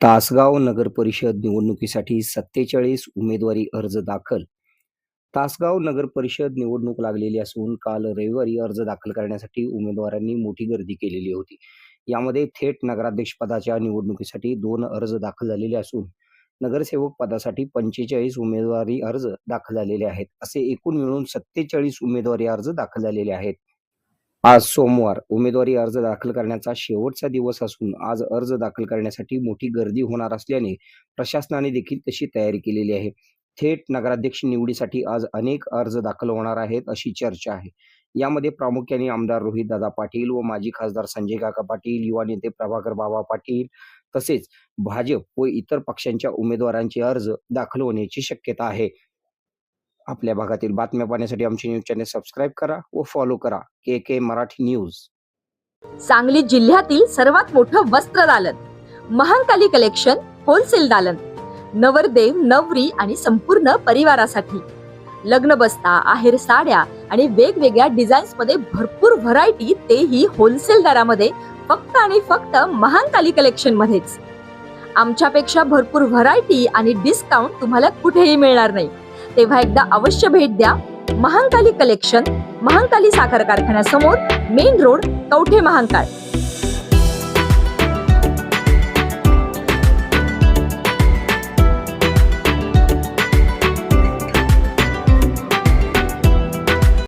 तासगाव नगर परिषद निवडणुकीसाठी सत्तेचाळीस उमेदवारी अर्ज दाखल. तासगाव नगर परिषद निवडणूक लागलेली असून काल रविवारी अर्ज दाखल करण्यासाठी उमेदवारांनी मोठी गर्दी केलेली होती. यामध्ये थेट नगराध्यक्ष पदाच्या निवडणुकीसाठी दोन अर्ज दाखल झालेले असून नगरसेवक पदासाठी पंचेचाळीस उमेदवारी अर्ज दाखल झालेले आहेत. असे एकूण मिळून सत्तेचाळीस उमेदवारी अर्ज दाखल झालेले आहेत. आज सोमवार उमेदवारी अर्ज दाखल करण्याचा शेवटचा दिवस असून आज अर्ज दाखल करण्यासाठी मोठी गर्दी होणार असल्याने प्रशासनाने देखील तशी तयारी केलेली आहे. थेट नगराध्यक्ष निवडीसाठी आज अनेक अर्ज दाखल होणार आहेत अशी चर्चा आहे. यामध्ये प्रामुख्याने आमदार रोहित दादा पाटील व माजी खासदार संजय काका पाटील युवा नेते प्रभाकर बाबा पाटील तसेच भाजप व इतर पक्षांच्या उमेदवारांचे अर्ज दाखल होण्याची शक्यता आहे. आपल्या भागातील बातम्या पाहण्यासाठी आमचे न्यूज चॅनल सबस्क्राईब करा व फॉलो करा. K K Marathi news. Sangli जिल्ह्यातील सर्वात मोठं वस्त्र दालन महांकाली कलेक्शन होलसेल दालन नवरदेव नवरी आणि संपूर्ण परिवारासाठी. लग्न बस्ता आहेर साड्या आणि वेगवेगळ्या डिझाईन्समध्ये भरपूर व्हरायटी तेही होलसेल दरामध्ये फक्त आणि फक्त महांकाली कलेक्शन मध्येच. आमच्यापेक्षा भरपूर व्हरायटी आणि डिस्काउंट तुम्हाला कुठेही मिळणार नाही. तेव्हा एकदा अवश्य भेट द्या. महांकाली कलेक्शन महांकाली साखर कारखान्यासमोर मेन रोड कवठे महांकाळ.